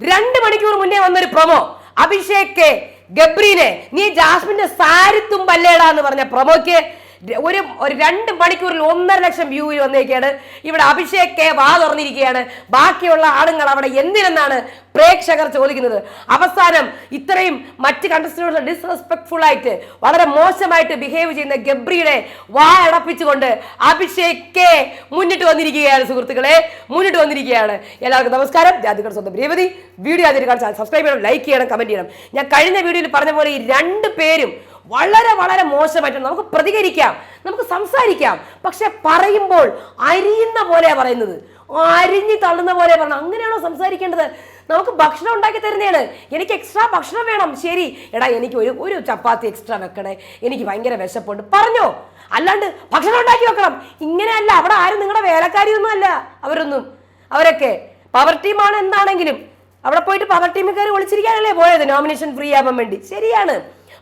രണ്ട് മണിക്കൂർ മുന്നേ വന്നൊരു പ്രൊമോ അഭിഷേക് കെ ഗബ്രീനെ നീ ജാസ്മിന്റെ സാരിത്തും പല്ലേടാ എന്ന് പറഞ്ഞ പ്രൊമോക്ക് ഒരു ഒരു രണ്ട് മണിക്കൂറിൽ ഒന്നര ലക്ഷം വ്യൂ വന്നേക്കാണ്. ഇവിടെ അഭിഷേക് കെ വാ തുറന്നിരിക്കുകയാണ് ബാക്കിയുള്ള ആളുകൾ അവിടെ എന്തിനെന്നാണ് പ്രേക്ഷകർ ചോദിക്കുന്നത്. അവസാനം ഇത്രയും മറ്റ് കണ്ടസ്റ്റന്റോട് ഡിസ്റെസ്പെക്ട്ഫുൾ ആയിട്ട് വളരെ മോശമായിട്ട് ബിഹേവ് ചെയ്യുന്ന ഗബ്രിയുടെ വാ അടപ്പിച്ചുകൊണ്ട് അഭിഷേക് കെ മുന്നിട്ട് വന്നിരിക്കുകയാണ് സുഹൃത്തുക്കളെ. മുന്നിട്ട് വന്നിരിക്കുകയാണ്. എല്ലാവർക്കും നമസ്കാരം. ജാതികൾ സ്വന്തം രേവതി. വീഡിയോ അതിന് കാണിച്ചാൽ സബ്സ്ക്രൈബ് ചെയ്യണം ലൈക്ക് ചെയ്യണം കമന്റ് ചെയ്യണം. ഞാൻ കഴിഞ്ഞ വീഡിയോയിൽ പറഞ്ഞ പോലെ ഈ രണ്ട് പേരും വളരെ വളരെ മോശമായിട്ട് നമുക്ക് പ്രതികരിക്കാം നമുക്ക് സംസാരിക്കാം. പക്ഷെ പറയുമ്പോൾ അരിയുന്ന പോലെയാണ് പറയുന്നത്. അരിഞ്ഞു തള്ളുന്ന പോലെ പറഞ്ഞു അങ്ങനെയാണോ സംസാരിക്കേണ്ടത്? നമുക്ക് ഭക്ഷണം ഉണ്ടാക്കി തരുന്നതാണ്. എനിക്ക് എക്സ്ട്രാ ഭക്ഷണം വേണം. ശരി. എടാ എനിക്ക് ഒരു ഒരു ചപ്പാത്തി എക്സ്ട്രാ വെക്കണേ. എനിക്ക് ഭയങ്കര വിശപ്പുണ്ട്. പറഞ്ഞോ. അല്ലാണ്ട് ഭക്ഷണം ഉണ്ടാക്കി വെക്കണം. ഇങ്ങനെയല്ല. അവിടെ ആരും നിങ്ങളുടെ വേലക്കാരിയൊന്നും അല്ല. അവരൊന്നും. അവരൊക്കെ. പവർ ടീമാണ് എന്താണെങ്കിലും. അവിടെ പോയിട്ട് പവർ ടീമിൽ കയറി ഒളിച്ചിരിക്കാനല്ലേ പോയത്? നോമിനേഷൻ ഫ്രീ ആവാൻ വേണ്ടി. ശരിയാണ്.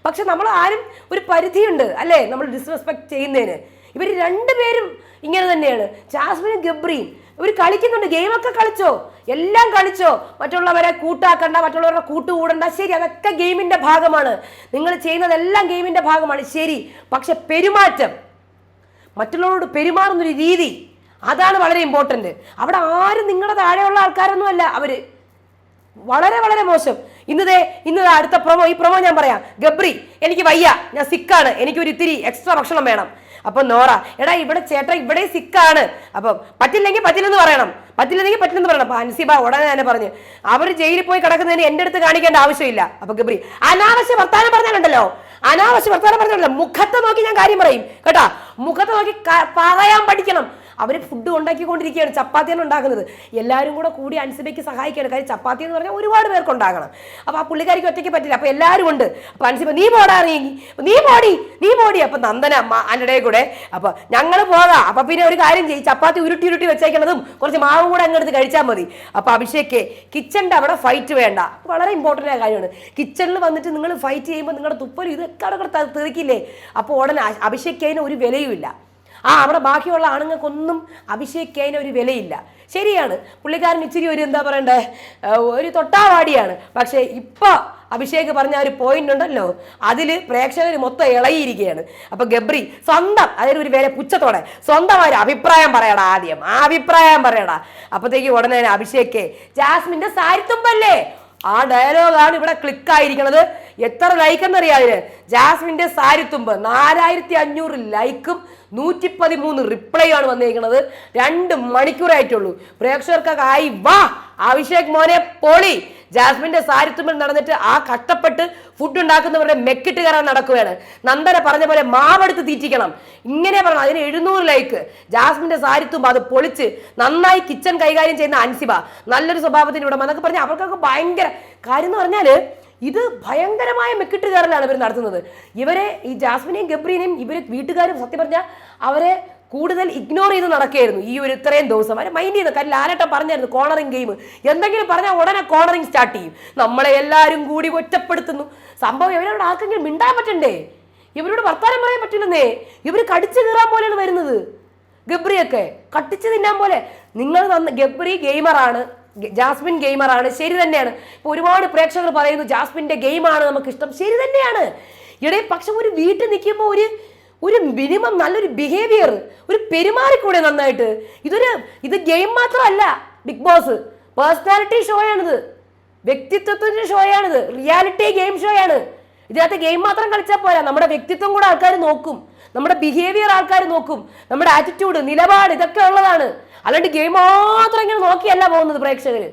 പക്ഷെ നമ്മൾ ആരും ഒരു പരിധിയുണ്ട് അല്ലേ? നമ്മൾ ഡിസ്റെസ്പെക്ട് ചെയ്യുന്നതിന്. ഇവർ രണ്ടുപേരും ഇങ്ങനെ തന്നെയാണ്. ജാസ്മിനും ഗബ്രിയും ഇവർ കളിക്കുന്നുണ്ട്. ഗെയിമൊക്കെ കളിച്ചോ? എല്ലാം കളിച്ചോ? മറ്റുള്ളവരെ കൂട്ടാക്കണ്ട മറ്റുള്ളവരുടെ കൂട്ടുകൂടണ്ട ശരി അതൊക്കെ ഗെയിമിന്റെ ഭാഗമാണ്. നിങ്ങൾ ചെയ്യുന്നതെല്ലാം ഗെയിമിന്റെ ഭാഗമാണ്. ശരി. പക്ഷെ പെരുമാറ്റം. മറ്റുള്ളവരോട് പെരുമാറുന്നൊരു രീതി. അതാണ് വളരെ ഇമ്പോർട്ടന്റ് അവിടെ ആരും നിങ്ങളുടെ താഴെയുള്ള ആൾക്കാരൊന്നും അല്ല അവർ. വളരെ വളരെ മോശം. ഇന്നതേ ഇന്ന് അടുത്ത പ്രൊമോ ഈ പ്രൊമോ ഞാൻ പറയാം. ഗബ്രി എനിക്ക് വയ്യ. ഞാൻ സിക്കാണ് എനിക്ക് ഒരു ഇത്തിരി എക്സ്ട്രാ ഭക്ഷണം വേണം. അപ്പൊ നോറ എടാ ഇവിടെ ചേട്ടാ ഇവിടെ സിക്കാണ് അപ്പം പറ്റില്ലെങ്കിൽ പറ്റില്ലെന്ന് പറയണം. പറ്റില്ലെങ്കിൽ പറ്റില്ലെന്ന് പറയണം. അപ്പൊ അൻസിബ ഉടനെ തന്നെ പറഞ്ഞു അവർ ജയിലിൽ പോയി കിടക്കുന്നതിന് എന്റെ അടുത്ത് കാണിക്കേണ്ട ആവശ്യമില്ല. അപ്പൊ ഗബ്രി അനാവശ്യ വർത്താനം പറഞ്ഞാലുണ്ടല്ലോ. അനാവശ്യ വർത്താനം പറഞ്ഞാലോ മുഖത്തെ നോക്കി ഞാൻ കാര്യം പറയും. കേട്ടാ മുഖത്തെ നോക്കി പറയാൻ പഠിക്കണം. അവർ ഫുഡ് ഉണ്ടാക്കിക്കൊണ്ടിരിക്കുകയാണ്. ചപ്പാത്തിയാണ് ഉണ്ടാക്കുന്നത്. എല്ലാവരും കൂടെ കൂടി അൻസിബയ്ക്ക് സഹായിക്കുകയാണ്. കാര്യം ചപ്പാത്തി എന്ന് പറഞ്ഞാൽ ഒരുപാട് പേർക്ക് ഉണ്ടാകണം അപ്പോൾ ആ പുള്ളിക്കാരിക്ക് ഒറ്റയ്ക്ക് പറ്റില്ല. അപ്പോൾ എല്ലാവരും ഉണ്ട്. അപ്പോൾ അൻസിബ നീ പോടാ നീ പോടി നീ പോടി. അപ്പം നന്ദന അതിന്റെ കൂടെ. അപ്പോൾ ഞങ്ങൾ പോകാം. അപ്പം പിന്നെ ഒരു കാര്യം ചെയ്യും. ചപ്പാത്തി ഉരുട്ടി ഉരുട്ടി വെച്ചേക്കണതും കുറച്ച് മാവും കൂടെ അങ്ങെടുത്ത് കഴിച്ചാൽ മതി. അപ്പോൾ അഭിഷേക് കിച്ചണിന്റെ അവിടെ ഫൈറ്റ് വേണ്ട. വളരെ ഇമ്പോർട്ടന്റ് ആയ കാര്യമാണ്. കിച്ചണിൽ വന്നിട്ട് നിങ്ങൾ ഫൈറ്റ് ചെയ്യുമ്പോൾ നിങ്ങളുടെ തുപ്പലും ഇതൊക്കെ അവിടെ തെറിക്കില്ലേ? അപ്പോൾ ഉടനെ അഭിഷേക് അതിന് ഒരു വിലയുമില്ല. ആ അവിടെ ബാക്കിയുള്ള ആണുങ്ങൾക്കൊന്നും അഭിഷേക് ഒരു വിലയില്ല. ശരിയാണ്. പുള്ളിക്കാരൻ ഇച്ചിരി ഒരു എന്താ പറയണ്ടേ ഒരു തൊട്ടാവാടിയാണ്. പക്ഷേ ഇപ്പോൾ അഭിഷേക് പറഞ്ഞ ഒരു പോയിന്റ് ഉണ്ടല്ലോ അതിൽ പ്രേക്ഷകർ മൊത്തം ഇളകിയിരിക്കുകയാണ്. അപ്പൊ ഗബ്രി സ്വന്തം അതായത് ഒരു വില പുച്ഛത്തോടെ സ്വന്തമായ ഒരു അഭിപ്രായം പറയടാ ആദ്യം. ആ അഭിപ്രായം പറയടാ. അപ്പത്തേക്ക് ഉടനെ അഭിഷേക് ജാസ്മിന്റെ സാരിത്തുമ്പല്ലേ? ആ ഡയലോഗാണ് ഇവിടെ ക്ലിക്ക് ആയിരിക്കുന്നത് എത്ര ലൈക്ക് എന്നറിയാതിന് ജാസ്മിന്റെ സാരിത്തുമ്പ് നാലായിരത്തി അഞ്ഞൂറ് ലൈക്കും നൂറ്റി പതിമൂന്ന് ആണ് വന്നിരിക്കുന്നത് രണ്ട് മണിക്കൂറായിട്ടുള്ളൂ. പ്രേക്ഷകർക്കൊക്കെ ആയി വാ. അഭിഷേക് മോനെ പൊളി. ജാസ്മിന്റെ സാരിത്തുമ്പിൽ നടന്നിട്ട് ആ കഷ്ടപ്പെട്ട് ഫുഡ് ഉണ്ടാക്കുന്നവരുടെ മെക്കിട്ട് കയറാൻ നടക്കുകയാണ്. നന്ദന പറഞ്ഞ പോലെ മാവെടുത്ത് തീറ്റിക്കണം. ഇങ്ങനെ പറഞ്ഞു. അതിന് എഴുന്നൂറ് ലൈക്ക് ജാസ്മിന്റെ സാരിത്തുമ്പ് അത് പൊളിച്ച് നന്നായി കിച്ചൺ കൈകാര്യം ചെയ്യുന്ന അൻസിബ. നല്ലൊരു സ്വഭാവത്തിന് ഇവിടെ എന്നൊക്കെ പറഞ്ഞാൽ അവർക്കൊക്കെ ഭയങ്കര കാര്യം എന്ന് പറഞ്ഞാൽ ഇത് ഭയങ്കരമായ മെക്കിട്ട് കയറലാണ് ഇവർ നടത്തുന്നത്. ഇവരെ ഈ ജാസ്മിനെയും ഗബ്രീനെയും ഇവർ വീട്ടുകാരും സത്യം പറഞ്ഞാൽ അവരെ കൂടുതൽ ഇഗ്നോർ ചെയ്ത് നടക്കുകയായിരുന്നു. ഈ ഒരു ഇത്രയും ദിവസം അവരെ മൈൻഡ് ചെയ്യുന്ന കാര്യം ലാലട്ടം പറഞ്ഞായിരുന്നു കോണറിങ് ഗെയിം എന്തെങ്കിലും പറഞ്ഞാൽ ഉടനെ കോണറിങ് സ്റ്റാർട്ട് ചെയ്യും. നമ്മളെ എല്ലാവരും കൂടി ഒറ്റപ്പെടുത്തുന്നു. സംഭവം ഇവരോട് ആർക്കെങ്കിലും മിണ്ടാൻ പറ്റണ്ടേ? ഇവരോട് വർത്താനം പറയാൻ പറ്റില്ലെന്നേ? ഇവർ കടിച്ചു കീറാൻ പോലെയാണ് വരുന്നത്. ഗബ്രിയൊക്കെ കട്ടിച്ച് തിന്നാൻ പോലെ. നിങ്ങൾ തന്ന ഗബ്രി ഗെയിമറാണ് ജാസ്മിൻ ഗെയിമറാണ്. ശരി തന്നെയാണ്. ഇപ്പൊ ഒരുപാട് പ്രേക്ഷകർ പറയുന്നു ജാസ്മിന്റെ ഗെയിമാണ് നമുക്ക് ഇഷ്ടം ശരി തന്നെയാണ്. ഇടയിൽ പക്ഷെ ഒരു വീട്ടിൽ നിൽക്കുമ്പോൾ ഒരു ഒരു മിനിമം നല്ലൊരു ബിഹേവിയർ ഒരു പെരുമാറിക്കൂടെ നന്നായിട്ട്. ഇതൊരു ഇത് ഗെയിം മാത്രമല്ല ബിഗ് ബോസ്. പേഴ്സണാലിറ്റി ഷോയാണിത്. വ്യക്തിത്വത്തിന്റെ ഷോയാണിത്. റിയാലിറ്റി ഗെയിം ഷോയാണ്. ഇതിനകത്ത് ഗെയിം മാത്രം കളിച്ചാൽ പോരാ. നമ്മുടെ വ്യക്തിത്വം കൂടെ ആൾക്കാർ നോക്കും. നമ്മുടെ ബിഹേവിയർ ആൾക്കാർ നോക്കും. നമ്മുടെ ആറ്റിറ്റ്യൂഡ് നിലപാട് ഇതൊക്കെ ഉള്ളതാണ്. അല്ലാണ്ട് ഗെയിം മാത്രം ഇങ്ങനെ നോക്കിയല്ല പോകുന്നത് പ്രേക്ഷകർ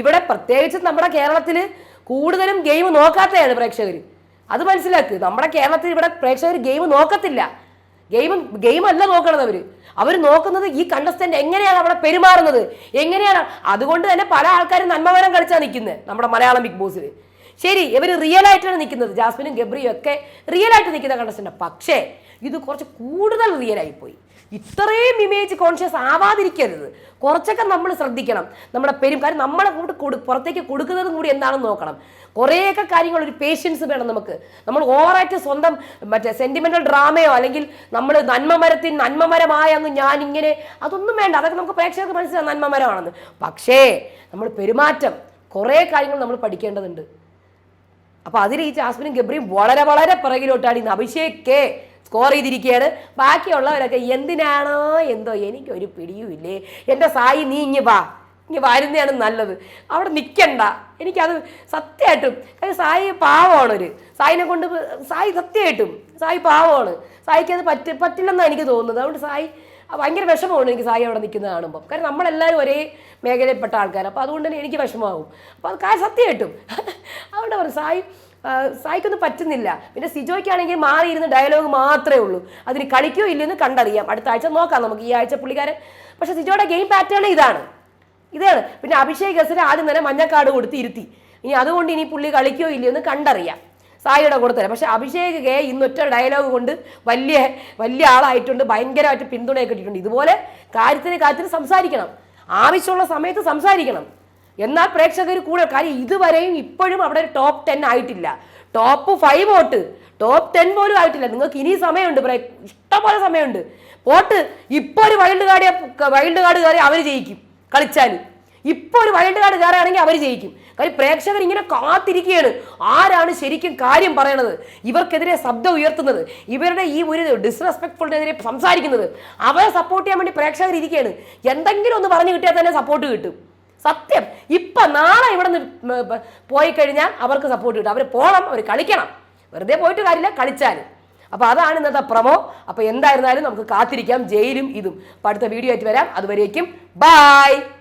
ഇവിടെ പ്രത്യേകിച്ച് നമ്മുടെ കേരളത്തിൽ കൂടുതലും ഗെയിം നോക്കാത്തതാണ് പ്രേക്ഷകർ അത് മനസ്സിലാക്കുക നമ്മുടെ കേരളത്തിൽ ഇവിടെ പ്രേക്ഷകർ ഗെയിം നോക്കത്തില്ല. ഗെയിം ഗെയിം അല്ല നോക്കണത് അവർ അവർ നോക്കുന്നത് ഈ കണ്ടസ്റ്റന്റ് എങ്ങനെയാണ് അവിടെ പെരുമാറുന്നത്? എങ്ങനെയാണ്? അതുകൊണ്ട് തന്നെ പല ആൾക്കാരും നന്മവരം കളിച്ചാണ് നിൽക്കുന്നത് നമ്മുടെ മലയാളം ബിഗ് ബോസിൽ ശരി ഇവർ റിയൽ ആയിട്ടാണ് നിൽക്കുന്നത് ജാസ്മിനും ഗബ്രിയും ഒക്കെ റിയൽ ആയിട്ട് നിൽക്കുന്ന കണ്ടസ്റ്റന്റ് പക്ഷേ ഇത് കുറച്ച് കൂടുതൽ റിയൽ ആയി പോയി ഇത്രയും ഇമേജ് കോൺഷ്യസ് ആവാതിരിക്കരുത്. കുറച്ചൊക്കെ നമ്മൾ ശ്രദ്ധിക്കണം. നമ്മുടെ പെരും കാര്യം നമ്മളെ കൂടെ കൊടു പുറത്തേക്ക് കൊടുക്കുന്നതും കൂടി എന്താണെന്ന് നോക്കണം. കുറേയൊക്കെ കാര്യങ്ങൾ ഒരു പേഷ്യൻസ് വേണം നമുക്ക്. നമ്മൾ ഓവറായിട്ട് സ്വന്തം മറ്റേ സെന്റിമെന്റൽ ഡ്രാമയോ അല്ലെങ്കിൽ നമ്മൾ നന്മമരത്തിൽ നന്മമരമായ അങ്ങ് ഞാൻ ഇങ്ങനെ അതൊന്നും വേണ്ട. അതൊക്കെ നമുക്ക് പ്രേക്ഷകർക്ക് മനസ്സിലാവും. നന്മമരമാണെന്ന്. പക്ഷേ നമ്മൾ പെരുമാറ്റം കുറേ കാര്യങ്ങൾ നമ്മൾ പഠിക്കേണ്ടതുണ്ട്. അപ്പോൾ അതിൽ ഈ ജാസ്മിനും ഗബ്രിയും വളരെ വളരെ പിറകിലോട്ടാണ് ഇന്ന്. അഭിഷേക് കെ സ്കോർ ചെയ്തിരിക്കുകയാണ്. ബാക്കിയുള്ളവരൊക്കെ എന്തിനാണോ? എന്തോ എനിക്കൊരു പിടിയുമില്ലേ. എന്റെ സായി നീ ഇങ്ങ് വാ. ഇങ്ങ് വരുന്നതാണ് നല്ലത്. അവിടെ നിൽക്കണ്ട എനിക്കത് സത്യമായിട്ടും കാര്യം സായി പാവമാണ് ഒരു സായിനെ കൊണ്ട് സായി സത്യമായിട്ടും സായി പാവമാണ്. സായിക്ക് അത് പറ്റ പറ്റില്ലെന്നാണ് എനിക്ക് തോന്നുന്നത്. അതുകൊണ്ട് സായി ഭയങ്കര വിഷമമാണ് എനിക്ക് സായി അവിടെ നിൽക്കുന്നത് കാണുമ്പോൾ കാരണം നമ്മളെല്ലാവരും ഒരേ മേഖലയിൽപ്പെട്ട ആൾക്കാർ അപ്പോൾ അതുകൊണ്ട് തന്നെ എനിക്ക് വിഷമമാകും അപ്പോൾ അത് കാര്യം സത്യമായിട്ടും. അതുകൊണ്ട് പറഞ്ഞു സായി സായിക്കൊന്നും പറ്റുന്നില്ല. പിന്നെ സിജോയ്ക്കാണെങ്കിൽ മാറിയിരുന്ന ഡയലോഗ് മാത്രമേ ഉള്ളൂ. അതിന് കളിക്കോ ഇല്ലെന്ന് കണ്ടറിയാം. അടുത്ത ആഴ്ച നോക്കാം നമുക്ക്. ഈ ആഴ്ച പുള്ളിക്കാരൻ പക്ഷെ സിജോയുടെ ഗെയിം പാറ്റേൺ ഇതാണ്. ഇതാണ്. പിന്നെ അഭിഷേക് ഗസിന് ആദ്യം തന്നെ മഞ്ഞക്കാട് കൊടുത്ത് ഇരുത്തി. ഇനി അതുകൊണ്ട് ഇനി പുള്ളി കളിക്കോ ഇല്ലയോ എന്ന് കണ്ടറിയാം. സായിയുടെ കൊടുത്തല്ല പക്ഷെ അഭിഷേക് കെ ഇന്നൊറ്റ ഡയലോഗ് കൊണ്ട് വലിയ വലിയ ആളായിട്ടുണ്ട്. ഭയങ്കരമായിട്ട് പിന്തുണയൊക്കെ കിട്ടിയിട്ടുണ്ട്. ഇതുപോലെ കാര്യത്തിന് കാര്യത്തിന് സംസാരിക്കണം. ആവശ്യമുള്ള സമയത്ത് സംസാരിക്കണം. എന്നാൽ പ്രേക്ഷകർ കൂടെ കാര്യം ഇതുവരെയും ഇപ്പോഴും അവിടെ ടോപ്പ് ടെൻ ആയിട്ടില്ല. Top five out top ten പോലും ആയിട്ടില്ല. നിങ്ങൾക്ക് ഇനി സമയമുണ്ട് ഇഷ്ടംപോലെ സമയമുണ്ട്. പോട്ട് ഇപ്പോൾ ഒരു വൈൽഡ് കാർഡ് വൈൽഡ് കാർഡ് കയറി അവർ ജയിക്കും കളിച്ചാൽ ഇപ്പോൾ ഒരു വൈൽഡ് കാർഡ് കയറുകയാണെങ്കിൽ അവർ ജയിക്കും. കാര്യം പ്രേക്ഷകർ ഇങ്ങനെ കാത്തിരിക്കുകയാണ്. ആരാണ് ശരിക്കും കാര്യം പറയണത്? ഇവർക്കെതിരെ ശബ്ദം ഉയർത്തുന്നത്. ഇവരുടെ ഈ ഒരു ഡിസ്റെസ്പെക്ട്ഫുളിനെതിരെ സംസാരിക്കുന്നത്. അവരെ സപ്പോർട്ട് ചെയ്യാൻ വേണ്ടി പ്രേക്ഷകർ ഇരിക്കുകയാണ്. എന്തെങ്കിലും ഒന്ന് പറഞ്ഞു കിട്ടിയാൽ തന്നെ സപ്പോർട്ട് കിട്ടും. സത്യം. ഇപ്പൊ നാളെ ഇവിടെ നിന്ന് പോയി കഴിഞ്ഞാൽ അവർക്ക് സപ്പോർട്ട് കിട്ടും. അവർ പോകണം അവർ കളിക്കണം. വെറുതെ പോയിട്ട് കാര്യമില്ല കളിച്ചാൽ അപ്പോൾ അതാണ് ഇന്നത്തെ പ്രമോ. അപ്പോൾ എന്തായിരുന്നാലും നമുക്ക് കാത്തിരിക്കാം ജയിലും ഇതും. അപ്പൊ അടുത്ത വീഡിയോ ആയിട്ട് വരാം. അതുവരേക്കും ബായ്